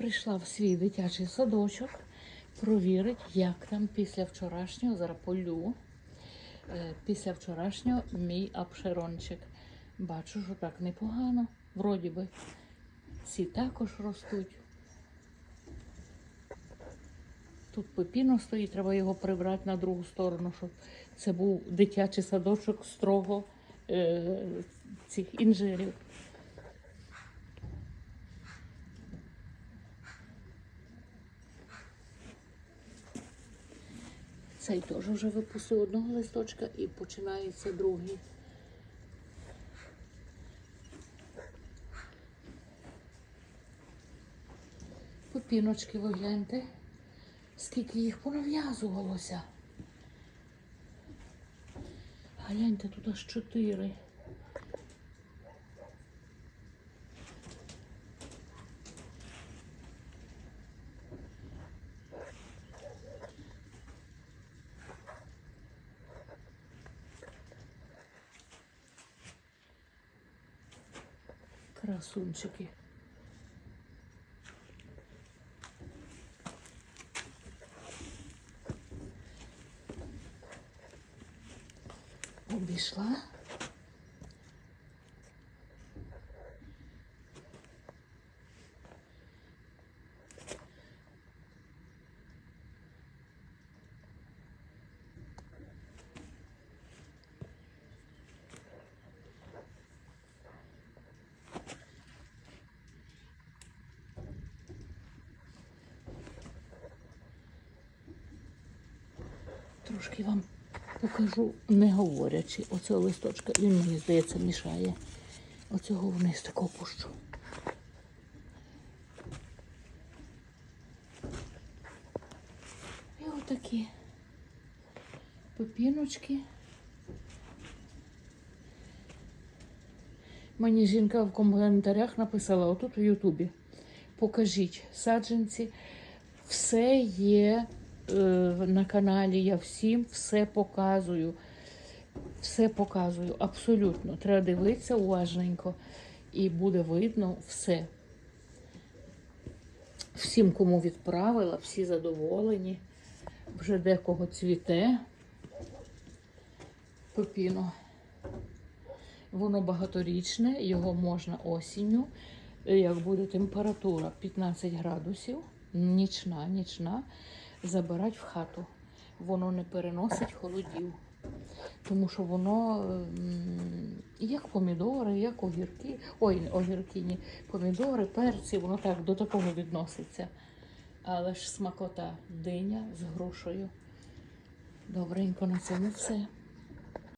Прийшла в свій дитячий садочок провірити, як там після вчорашнього зараз полю. е, Після вчорашнього мій обширончик. Бачу, що так непогано. Вроді би. Ці також ростуть. Тут пепіно стоїть, треба його прибрати на другу сторону, щоб це був дитячий садочок строго е, цих інжирів. Цей теж вже випустив одного листочка і починається другий. Попіночки ви гляньте, скільки їх понав'язувалося. Гляньте, тут аж чотири. Красунчики. Обійшла. Трошки вам покажу, не говорячи, оцього листочка. Він мені здається мішає. Оцього вниз тако пущу. І отакі попіночки. Мені жінка в коментарях написала отут у Ютубі. Покажіть саджанці. Все є на каналі. Я всім все показую. Все показую абсолютно. Треба дивитися уважненько і буде видно все. Всім, кому відправила, всі задоволені. Вже декого цвіте. Пепіно. Воно багаторічне, його можна осінню, е, як буде температура 15 градусів, нічна, нічна, забирати в хату. Воно не переносить холодів. Тому що воно як помідори, як огірки. Ой, огірки, ні, помідори, перці, воно так до такого відноситься. Але ж смакота диня з грушею. Добренько на цьому все.